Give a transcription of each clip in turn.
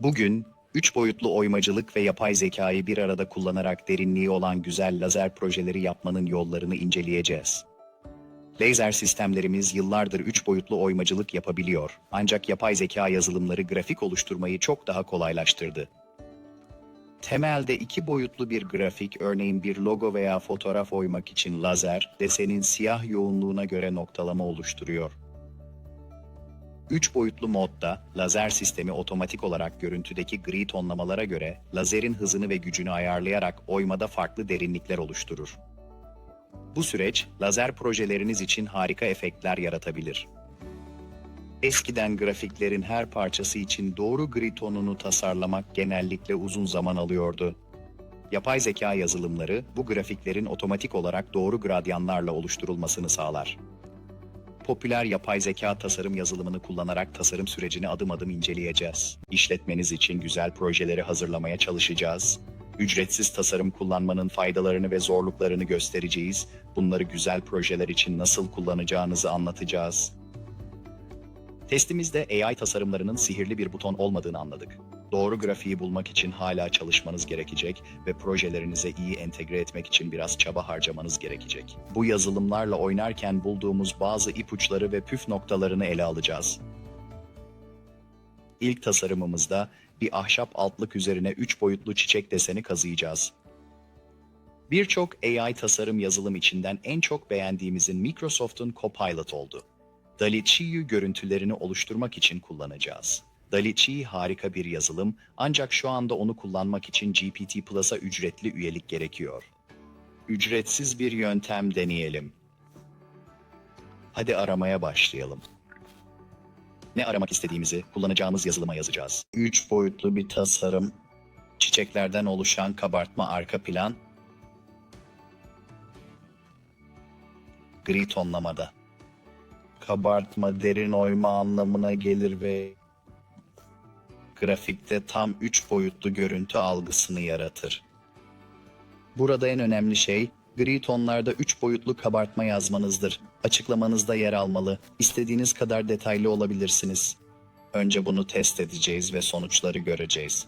Bugün, üç boyutlu oymacılık ve yapay zekayı bir arada kullanarak derinliği olan güzel lazer projeleri yapmanın yollarını inceleyeceğiz. Laser sistemlerimiz yıllardır üç boyutlu oymacılık yapabiliyor, ancak yapay zeka yazılımları grafik oluşturmayı çok daha kolaylaştırdı. Temelde iki boyutlu bir grafik, örneğin bir logo veya fotoğraf oymak için lazer, desenin siyah yoğunluğuna göre noktalama oluşturuyor. 3 boyutlu modda lazer sistemi otomatik olarak görüntüdeki gri tonlamalara göre lazerin hızını ve gücünü ayarlayarak oymada farklı derinlikler oluşturur. Bu süreç lazer projeleriniz için harika efektler yaratabilir. Eskiden grafiklerin her parçası için doğru gri tonunu tasarlamak genellikle uzun zaman alıyordu. Yapay zeka yazılımları bu grafiklerin otomatik olarak doğru gradyanlarla oluşturulmasını sağlar popüler yapay zeka tasarım yazılımını kullanarak tasarım sürecini adım adım inceleyeceğiz. İşletmeniz için güzel projeleri hazırlamaya çalışacağız. Ücretsiz tasarım kullanmanın faydalarını ve zorluklarını göstereceğiz. Bunları güzel projeler için nasıl kullanacağınızı anlatacağız. Testimizde AI tasarımlarının sihirli bir buton olmadığını anladık. Doğru grafiği bulmak için hala çalışmanız gerekecek ve projelerinize iyi entegre etmek için biraz çaba harcamanız gerekecek. Bu yazılımlarla oynarken bulduğumuz bazı ipuçları ve püf noktalarını ele alacağız. İlk tasarımımızda bir ahşap altlık üzerine 3 boyutlu çiçek deseni kazıyacağız. Birçok AI tasarım yazılım içinden en çok beğendiğimizin Microsoft'un Copilot oldu. DALL-E görüntülerini oluşturmak için kullanacağız. DALL-E harika bir yazılım ancak şu anda onu kullanmak için GPT Plus'a ücretli üyelik gerekiyor. Ücretsiz bir yöntem deneyelim. Hadi aramaya başlayalım. Ne aramak istediğimizi kullanacağımız yazılıma yazacağız. 3 boyutlu bir tasarım, çiçeklerden oluşan kabartma arka plan, gri tonlamada. Kabartma derin oyma anlamına gelir ve grafikte tam 3 boyutlu görüntü algısını yaratır. Burada en önemli şey gri tonlarda 3 boyutlu kabartma yazmanızdır. Açıklamanızda yer almalı. İstediğiniz kadar detaylı olabilirsiniz. Önce bunu test edeceğiz ve sonuçları göreceğiz.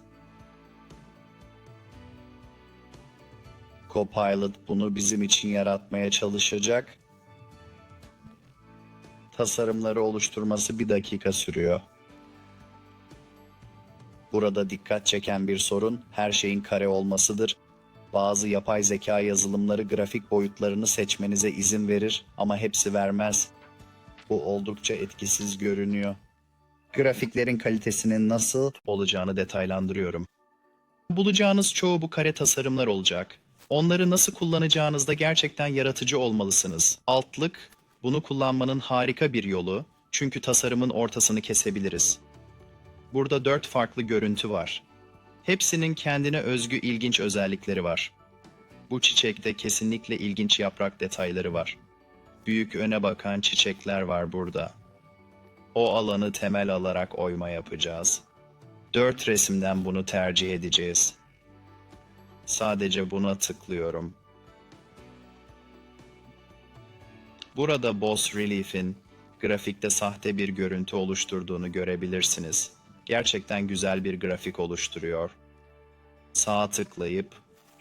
Copilot bunu bizim için yaratmaya çalışacak. Tasarımları oluşturması bir dakika sürüyor. Burada dikkat çeken bir sorun her şeyin kare olmasıdır. Bazı yapay zeka yazılımları grafik boyutlarını seçmenize izin verir ama hepsi vermez. Bu oldukça etkisiz görünüyor. Grafiklerin kalitesinin nasıl olacağını detaylandırıyorum. Bulacağınız çoğu bu kare tasarımlar olacak. Onları nasıl kullanacağınızda gerçekten yaratıcı olmalısınız. Altlık bunu kullanmanın harika bir yolu çünkü tasarımın ortasını kesebiliriz. Burada dört farklı görüntü var. Hepsinin kendine özgü ilginç özellikleri var. Bu çiçekte kesinlikle ilginç yaprak detayları var. Büyük öne bakan çiçekler var burada. O alanı temel alarak oyma yapacağız. Dört resimden bunu tercih edeceğiz. Sadece buna tıklıyorum. Burada Boss Relief'in grafikte sahte bir görüntü oluşturduğunu görebilirsiniz. Gerçekten güzel bir grafik oluşturuyor. Sağa tıklayıp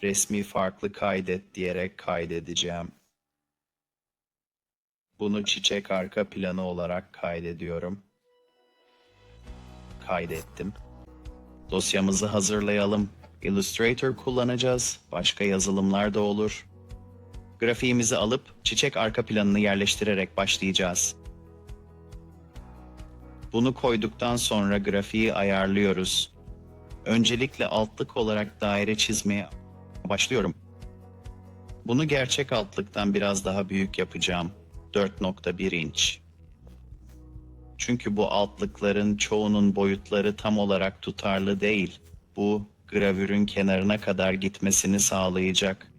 resmi farklı kaydet diyerek kaydedeceğim. Bunu çiçek arka planı olarak kaydediyorum. Kaydettim. Dosyamızı hazırlayalım. Illustrator kullanacağız. Başka yazılımlar da olur. Grafiğimizi alıp çiçek arka planını yerleştirerek başlayacağız. Bunu koyduktan sonra grafiği ayarlıyoruz. Öncelikle altlık olarak daire çizmeye başlıyorum. Bunu gerçek altlıktan biraz daha büyük yapacağım. 4.1 inç. Çünkü bu altlıkların çoğunun boyutları tam olarak tutarlı değil. Bu gravürün kenarına kadar gitmesini sağlayacak.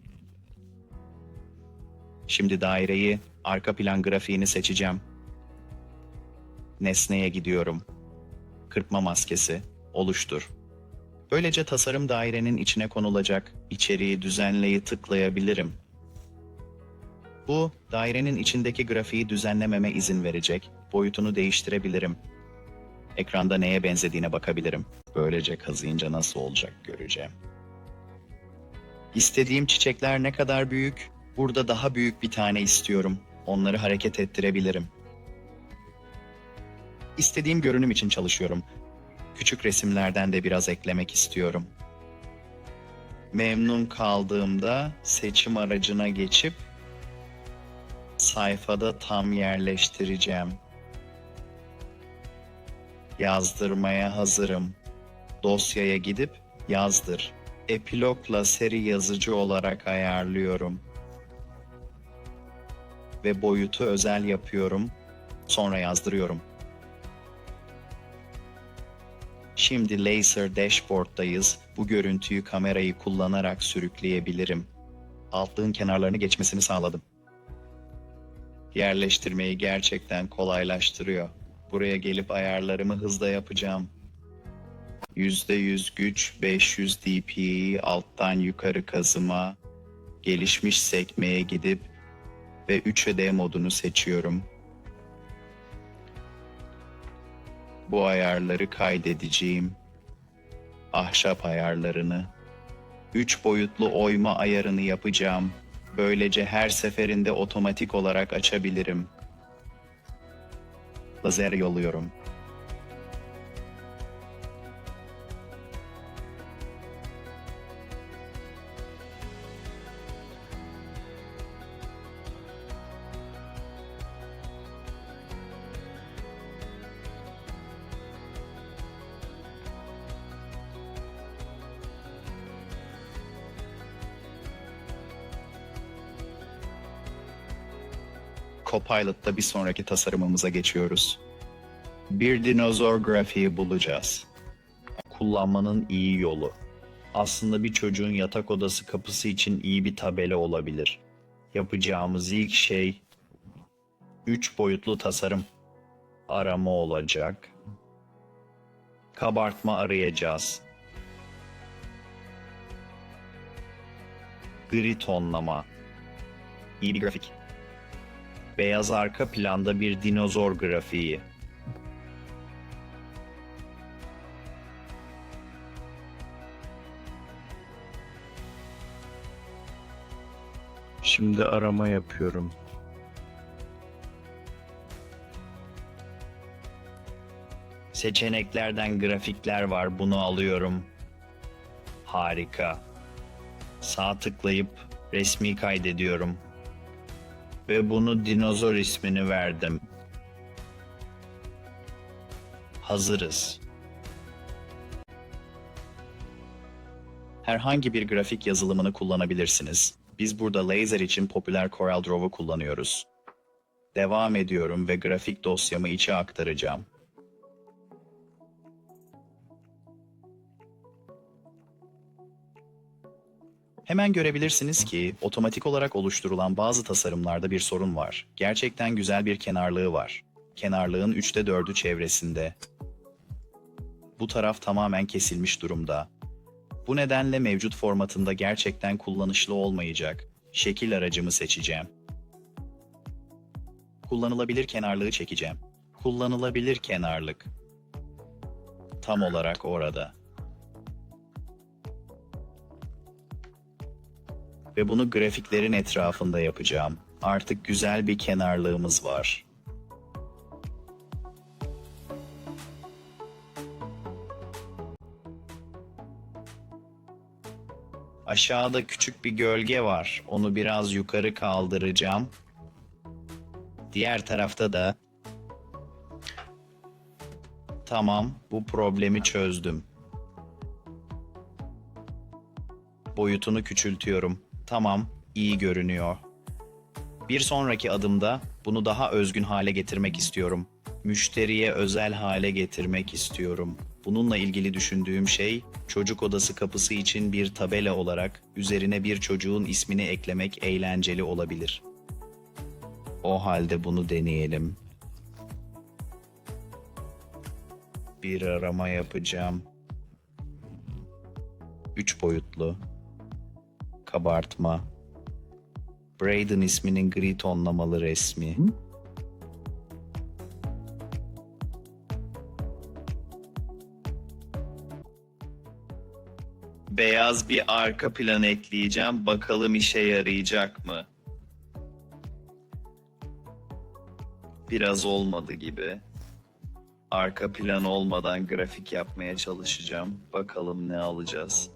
Şimdi daireyi, arka plan grafiğini seçeceğim. Nesneye gidiyorum. Kırpma maskesi, oluştur. Böylece tasarım dairenin içine konulacak. İçeriği düzenleyi tıklayabilirim. Bu, dairenin içindeki grafiği düzenlememe izin verecek. Boyutunu değiştirebilirim. Ekranda neye benzediğine bakabilirim. Böylece kazıyınca nasıl olacak göreceğim. İstediğim çiçekler ne kadar büyük? Burada daha büyük bir tane istiyorum. Onları hareket ettirebilirim. İstediğim görünüm için çalışıyorum. Küçük resimlerden de biraz eklemek istiyorum. Memnun kaldığımda seçim aracına geçip sayfada tam yerleştireceğim. Yazdırmaya hazırım. Dosyaya gidip yazdır. Epilogla seri yazıcı olarak ayarlıyorum. Ve boyutu özel yapıyorum. Sonra yazdırıyorum. Şimdi Laser Dashboard'dayız. Bu görüntüyü kamerayı kullanarak sürükleyebilirim. Altlığın kenarlarını geçmesini sağladım. Yerleştirmeyi gerçekten kolaylaştırıyor. Buraya gelip ayarlarımı hızla yapacağım. %100 güç, 500 dpi, alttan yukarı kazıma, gelişmiş sekmeye gidip ve 3D modunu seçiyorum. Bu ayarları kaydedeceğim. Ahşap ayarlarını. 3 boyutlu oyma ayarını yapacağım. Böylece her seferinde otomatik olarak açabilirim. Lazer yolluyorum. Copilot'ta bir sonraki tasarımımıza geçiyoruz. Bir dinozor grafiği bulacağız. Kullanmanın iyi yolu. Aslında bir çocuğun yatak odası kapısı için iyi bir tabela olabilir. Yapacağımız ilk şey 3 boyutlu tasarım arama olacak. Kabartma arayacağız. Gri tonlama. İyi bir grafik. Beyaz arka planda bir dinozor grafiği. Şimdi arama yapıyorum. Seçeneklerden grafikler var. Bunu alıyorum. Harika. Sağ tıklayıp resmi kaydediyorum ve bunu dinozor ismini verdim. Hazırız. Herhangi bir grafik yazılımını kullanabilirsiniz. Biz burada laser için popüler CorelDraw'u kullanıyoruz. Devam ediyorum ve grafik dosyamı içe aktaracağım. Hemen görebilirsiniz ki otomatik olarak oluşturulan bazı tasarımlarda bir sorun var. Gerçekten güzel bir kenarlığı var. Kenarlığın 3'te 4'ü çevresinde. Bu taraf tamamen kesilmiş durumda. Bu nedenle mevcut formatında gerçekten kullanışlı olmayacak. Şekil aracımı seçeceğim. Kullanılabilir kenarlığı çekeceğim. Kullanılabilir kenarlık. Tam olarak orada. Ve bunu grafiklerin etrafında yapacağım. Artık güzel bir kenarlığımız var. Aşağıda küçük bir gölge var. Onu biraz yukarı kaldıracağım. Diğer tarafta da Tamam, bu problemi çözdüm. Boyutunu küçültüyorum. Tamam, iyi görünüyor. Bir sonraki adımda bunu daha özgün hale getirmek istiyorum. Müşteriye özel hale getirmek istiyorum. Bununla ilgili düşündüğüm şey çocuk odası kapısı için bir tabela olarak üzerine bir çocuğun ismini eklemek eğlenceli olabilir. O halde bunu deneyelim. Bir arama yapacağım. Üç boyutlu kabartma. Braden isminin gri tonlamalı resmi. Hı? Beyaz bir arka plan ekleyeceğim. Bakalım işe yarayacak mı? Biraz olmadı gibi. Arka plan olmadan grafik yapmaya çalışacağım. Bakalım ne alacağız.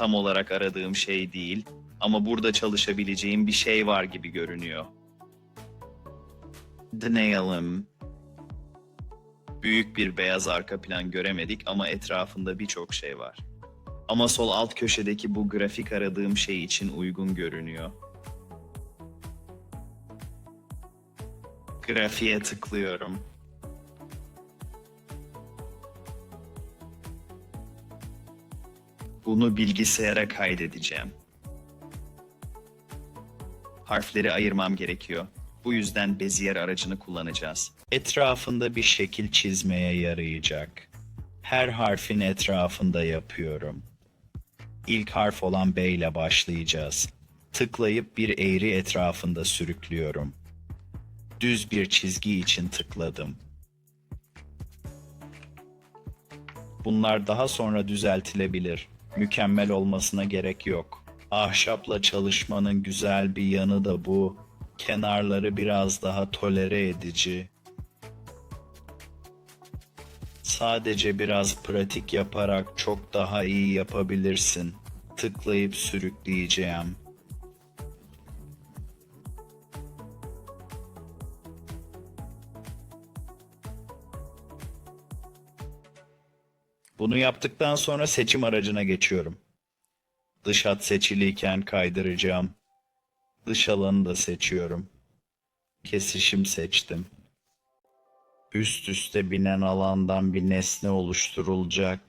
Tam olarak aradığım şey değil ama burada çalışabileceğim bir şey var gibi görünüyor. Deneyelim. Büyük bir beyaz arka plan göremedik ama etrafında birçok şey var. Ama sol alt köşedeki bu grafik aradığım şey için uygun görünüyor. Grafiğe tıklıyorum. Bunu bilgisayara kaydedeceğim. Harfleri ayırmam gerekiyor. Bu yüzden Bezier aracını kullanacağız. Etrafında bir şekil çizmeye yarayacak. Her harfin etrafında yapıyorum. İlk harf olan B ile başlayacağız. Tıklayıp bir eğri etrafında sürüklüyorum. Düz bir çizgi için tıkladım. Bunlar daha sonra düzeltilebilir. Mükemmel olmasına gerek yok. Ahşapla çalışmanın güzel bir yanı da bu. Kenarları biraz daha tolere edici. Sadece biraz pratik yaparak çok daha iyi yapabilirsin. Tıklayıp sürükleyeceğim. Bunu yaptıktan sonra seçim aracına geçiyorum. Dış hat seçiliyken kaydıracağım. Dış alanı da seçiyorum. Kesişim seçtim. Üst üste binen alandan bir nesne oluşturulacak.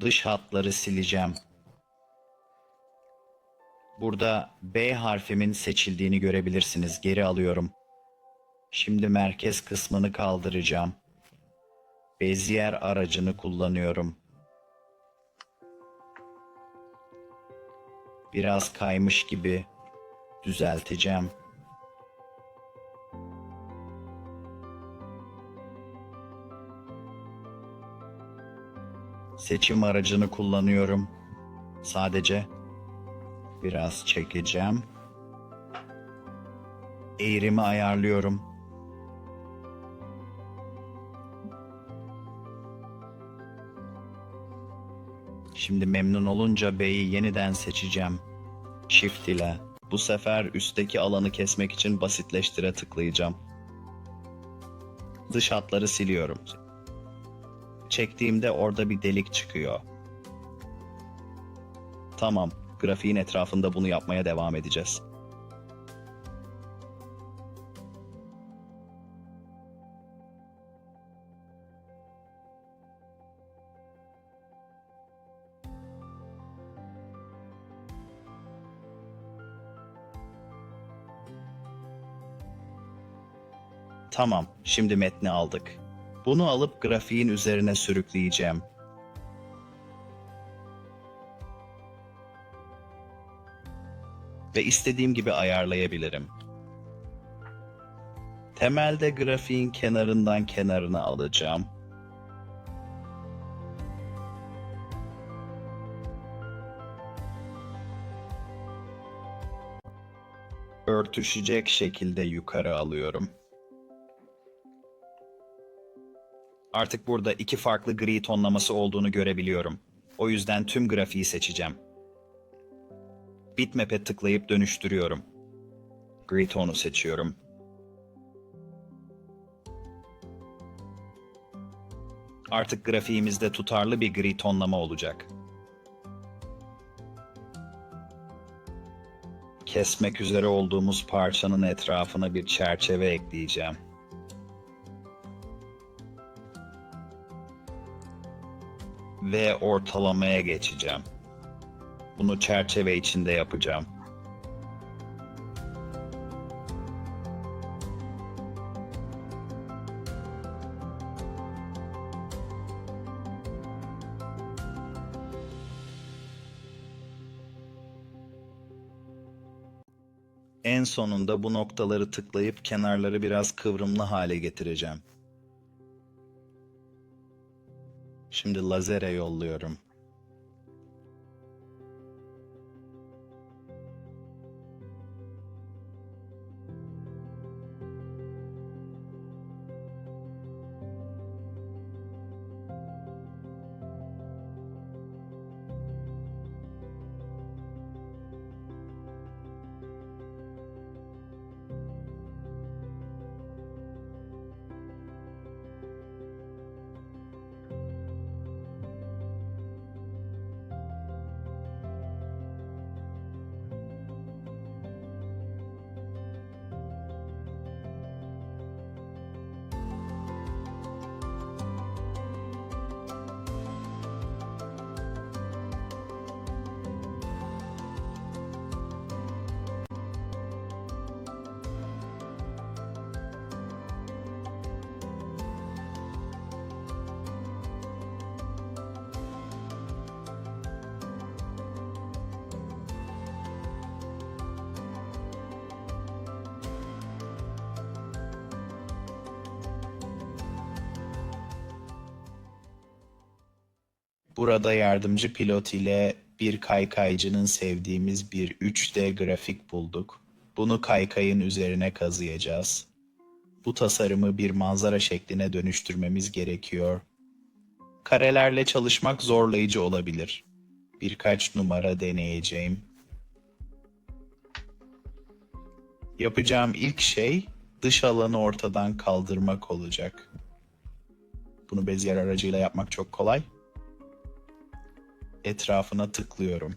Dış hatları sileceğim. Burada B harfimin seçildiğini görebilirsiniz. Geri alıyorum. Şimdi merkez kısmını kaldıracağım. Bezier aracını kullanıyorum. Biraz kaymış gibi düzelteceğim. Seçim aracını kullanıyorum. Sadece biraz çekeceğim. Eğrimi ayarlıyorum. Şimdi memnun olunca B'yi yeniden seçeceğim. Shift ile. Bu sefer üstteki alanı kesmek için basitleştire tıklayacağım. Dış hatları siliyorum. Çektiğimde orada bir delik çıkıyor. Tamam, grafiğin etrafında bunu yapmaya devam edeceğiz. Tamam, şimdi metni aldık. Bunu alıp grafiğin üzerine sürükleyeceğim. Ve istediğim gibi ayarlayabilirim. Temelde grafiğin kenarından kenarına alacağım. Örtüşecek şekilde yukarı alıyorum. Artık burada iki farklı gri tonlaması olduğunu görebiliyorum. O yüzden tüm grafiği seçeceğim. Bitmap'e tıklayıp dönüştürüyorum. Gri tonu seçiyorum. Artık grafiğimizde tutarlı bir gri tonlama olacak. Kesmek üzere olduğumuz parçanın etrafına bir çerçeve ekleyeceğim. Ve ortalamaya geçeceğim. Bunu çerçeve içinde yapacağım. En sonunda bu noktaları tıklayıp kenarları biraz kıvrımlı hale getireceğim. Şimdi lazere yolluyorum. Burada yardımcı pilot ile bir kaykaycının sevdiğimiz bir 3D grafik bulduk. Bunu kaykayın üzerine kazıyacağız. Bu tasarımı bir manzara şekline dönüştürmemiz gerekiyor. Karelerle çalışmak zorlayıcı olabilir. Birkaç numara deneyeceğim. Yapacağım ilk şey dış alanı ortadan kaldırmak olacak. Bunu beziyer aracıyla yapmak çok kolay etrafına tıklıyorum.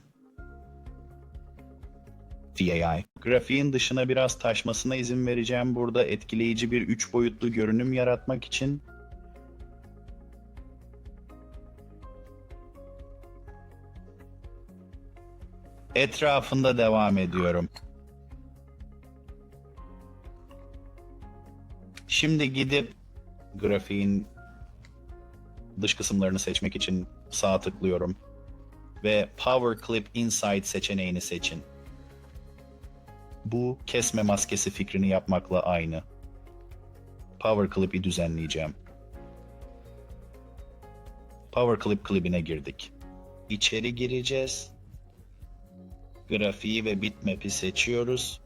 VAI. Grafiğin dışına biraz taşmasına izin vereceğim burada etkileyici bir üç boyutlu görünüm yaratmak için. Etrafında devam ediyorum. Şimdi gidip grafiğin dış kısımlarını seçmek için sağ tıklıyorum ve Power Clip Inside seçeneğini seçin. Bu kesme maskesi fikrini yapmakla aynı. Power Clip'i düzenleyeceğim. Power Clip klibine girdik. İçeri gireceğiz. Grafiği ve bitmap'i seçiyoruz.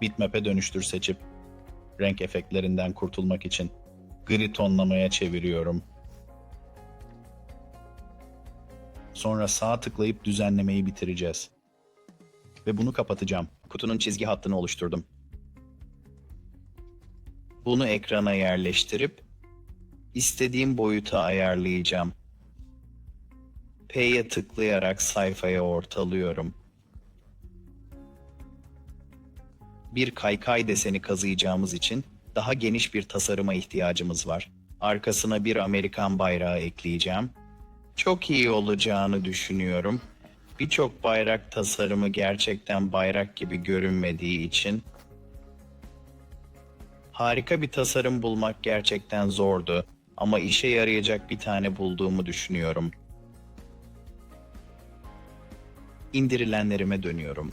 Bitmap'e dönüştür seçip renk efektlerinden kurtulmak için gri tonlamaya çeviriyorum. Sonra sağ tıklayıp düzenlemeyi bitireceğiz. Ve bunu kapatacağım. Kutunun çizgi hattını oluşturdum. Bunu ekrana yerleştirip istediğim boyuta ayarlayacağım. P'ye tıklayarak sayfaya ortalıyorum. Bir kaykay deseni kazıyacağımız için daha geniş bir tasarıma ihtiyacımız var. Arkasına bir Amerikan bayrağı ekleyeceğim çok iyi olacağını düşünüyorum. Birçok bayrak tasarımı gerçekten bayrak gibi görünmediği için harika bir tasarım bulmak gerçekten zordu ama işe yarayacak bir tane bulduğumu düşünüyorum. İndirilenlerime dönüyorum.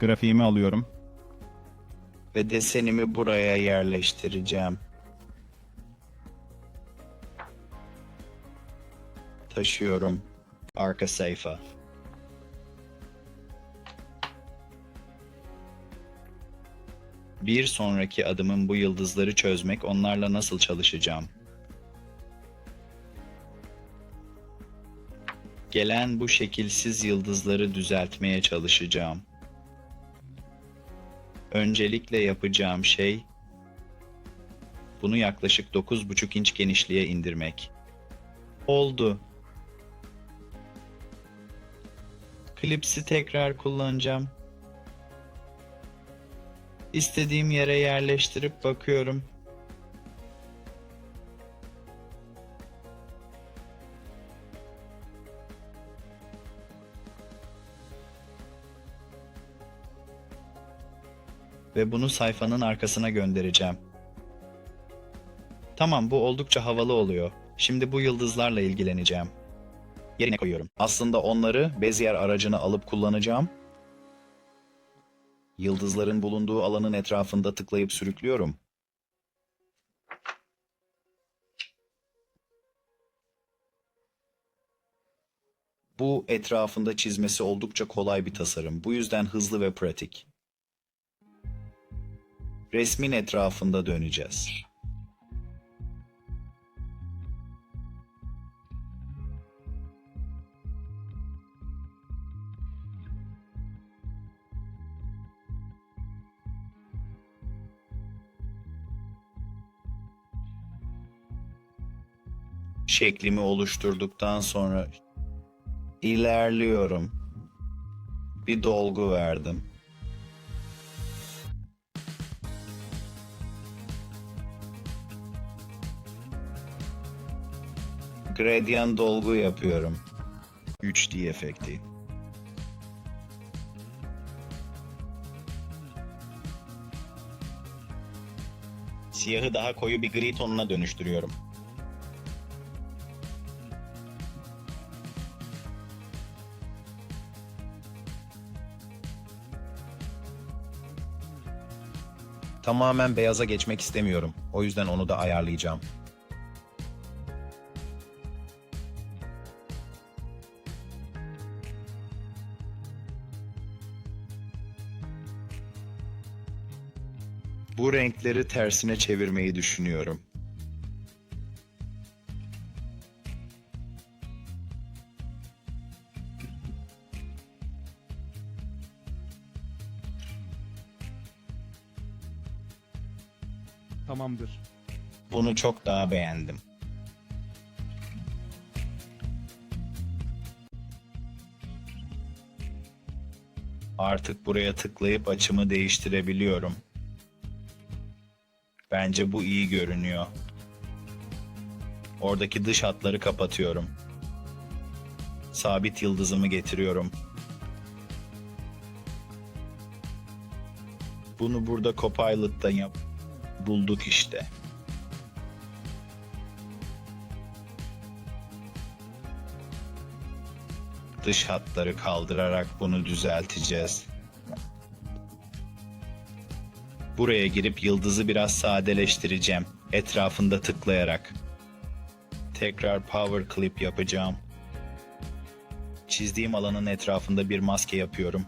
Grafiğimi alıyorum. ve desenimi buraya yerleştireceğim. Taşıyorum. Arka sayfa. Bir sonraki adımım bu yıldızları çözmek, onlarla nasıl çalışacağım. Gelen bu şekilsiz yıldızları düzeltmeye çalışacağım. Öncelikle yapacağım şey bunu yaklaşık 9,5 inç genişliğe indirmek. Oldu. Klipsi tekrar kullanacağım. İstediğim yere yerleştirip bakıyorum. ve bunu sayfanın arkasına göndereceğim. Tamam bu oldukça havalı oluyor. Şimdi bu yıldızlarla ilgileneceğim. Yerine koyuyorum. Aslında onları Bezier aracını alıp kullanacağım. Yıldızların bulunduğu alanın etrafında tıklayıp sürüklüyorum. Bu etrafında çizmesi oldukça kolay bir tasarım. Bu yüzden hızlı ve pratik. Resmin etrafında döneceğiz. Şeklimi oluşturduktan sonra ilerliyorum. Bir dolgu verdim. Gradient dolgu yapıyorum. 3D efekti. Siyahı daha koyu bir gri tonuna dönüştürüyorum. Tamamen beyaza geçmek istemiyorum. O yüzden onu da ayarlayacağım. Bu renkleri tersine çevirmeyi düşünüyorum. Bunu çok daha beğendim. Artık buraya tıklayıp açımı değiştirebiliyorum. Bence bu iyi görünüyor. Oradaki dış hatları kapatıyorum. Sabit yıldızımı getiriyorum. Bunu burada Copilot'ta yap. Bulduk işte. Dış hatları kaldırarak bunu düzelteceğiz. Buraya girip yıldızı biraz sadeleştireceğim. Etrafında tıklayarak. Tekrar power clip yapacağım. Çizdiğim alanın etrafında bir maske yapıyorum.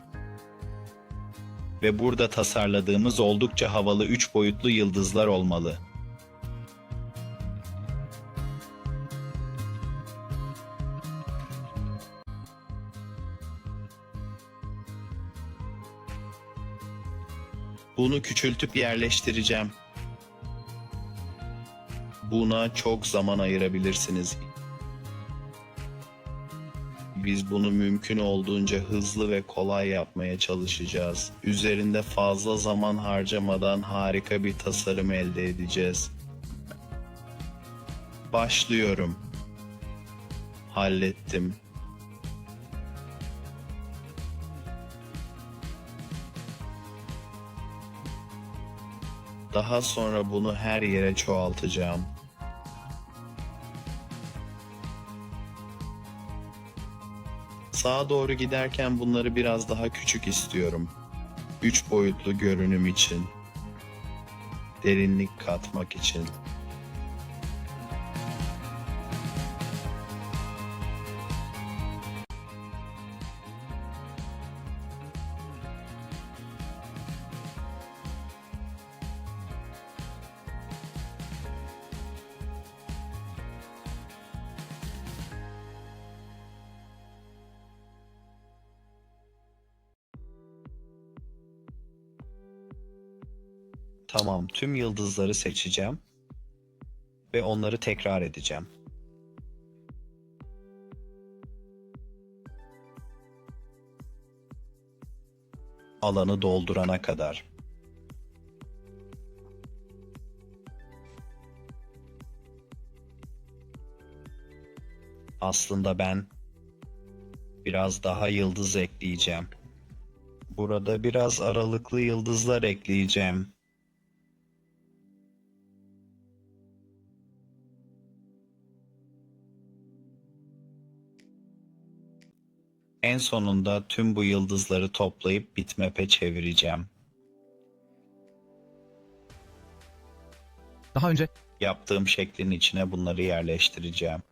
Ve burada tasarladığımız oldukça havalı 3 boyutlu yıldızlar olmalı. Bunu küçültüp yerleştireceğim. Buna çok zaman ayırabilirsiniz. Biz bunu mümkün olduğunca hızlı ve kolay yapmaya çalışacağız. Üzerinde fazla zaman harcamadan harika bir tasarım elde edeceğiz. Başlıyorum. Hallettim. Daha sonra bunu her yere çoğaltacağım. Sağa doğru giderken bunları biraz daha küçük istiyorum. Üç boyutlu görünüm için. Derinlik katmak için. Tamam, tüm yıldızları seçeceğim ve onları tekrar edeceğim. Alanı doldurana kadar. Aslında ben biraz daha yıldız ekleyeceğim. Burada biraz aralıklı yıldızlar ekleyeceğim. Sonunda tüm bu yıldızları toplayıp bitmap'e çevireceğim. Daha önce Yaptığım şeklin içine bunları yerleştireceğim.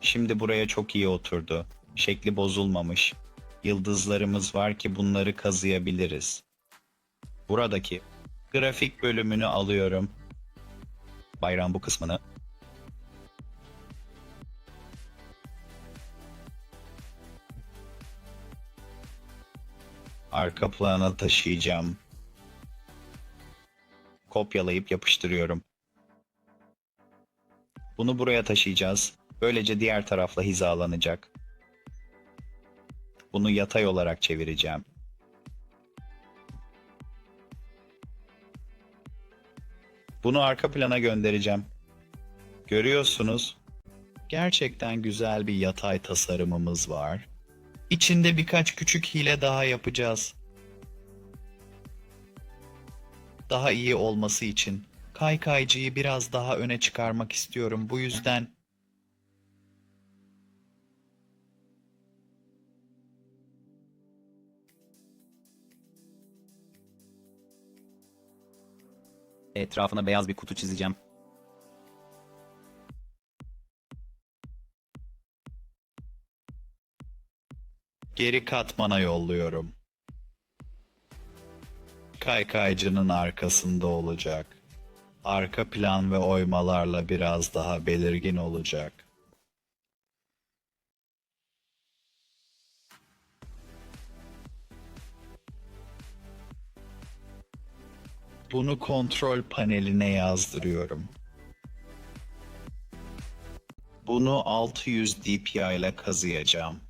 Şimdi buraya çok iyi oturdu. Şekli bozulmamış. Yıldızlarımız var ki bunları kazıyabiliriz. Buradaki grafik bölümünü alıyorum. Bayram bu kısmını. Arka plana taşıyacağım kopyalayıp yapıştırıyorum. Bunu buraya taşıyacağız. Böylece diğer tarafla hizalanacak. Bunu yatay olarak çevireceğim. Bunu arka plana göndereceğim. Görüyorsunuz. Gerçekten güzel bir yatay tasarımımız var. İçinde birkaç küçük hile daha yapacağız. daha iyi olması için kaykaycıyı biraz daha öne çıkarmak istiyorum. Bu yüzden etrafına beyaz bir kutu çizeceğim. Geri katmana yolluyorum. Kaykaycının arkasında olacak. Arka plan ve oymalarla biraz daha belirgin olacak. Bunu kontrol paneline yazdırıyorum. Bunu 600 dpi ile kazıyacağım.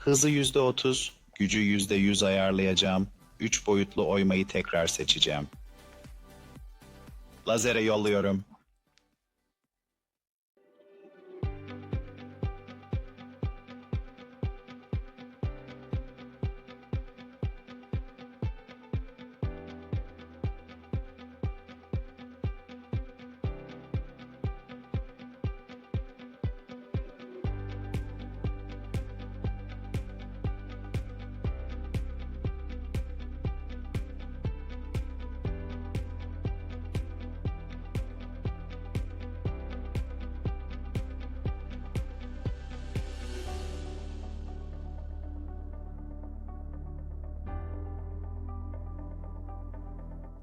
Hızı %30, gücü %100 ayarlayacağım. 3 boyutlu oymayı tekrar seçeceğim. Lazere yolluyorum.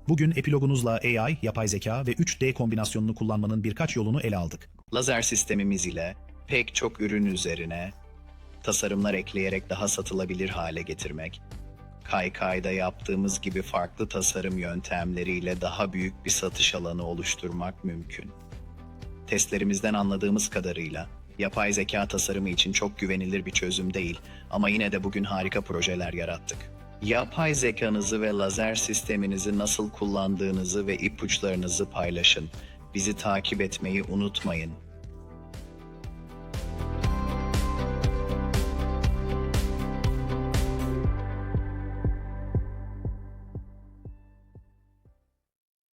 Bugün epilogunuzla AI, yapay zeka ve 3D kombinasyonunu kullanmanın birkaç yolunu ele aldık. Lazer sistemimiz ile pek çok ürün üzerine tasarımlar ekleyerek daha satılabilir hale getirmek, Kaykay'da yaptığımız gibi farklı tasarım yöntemleriyle daha büyük bir satış alanı oluşturmak mümkün. Testlerimizden anladığımız kadarıyla yapay zeka tasarımı için çok güvenilir bir çözüm değil ama yine de bugün harika projeler yarattık. Yapay zekanızı ve lazer sisteminizi nasıl kullandığınızı ve ipuçlarınızı paylaşın. Bizi takip etmeyi unutmayın.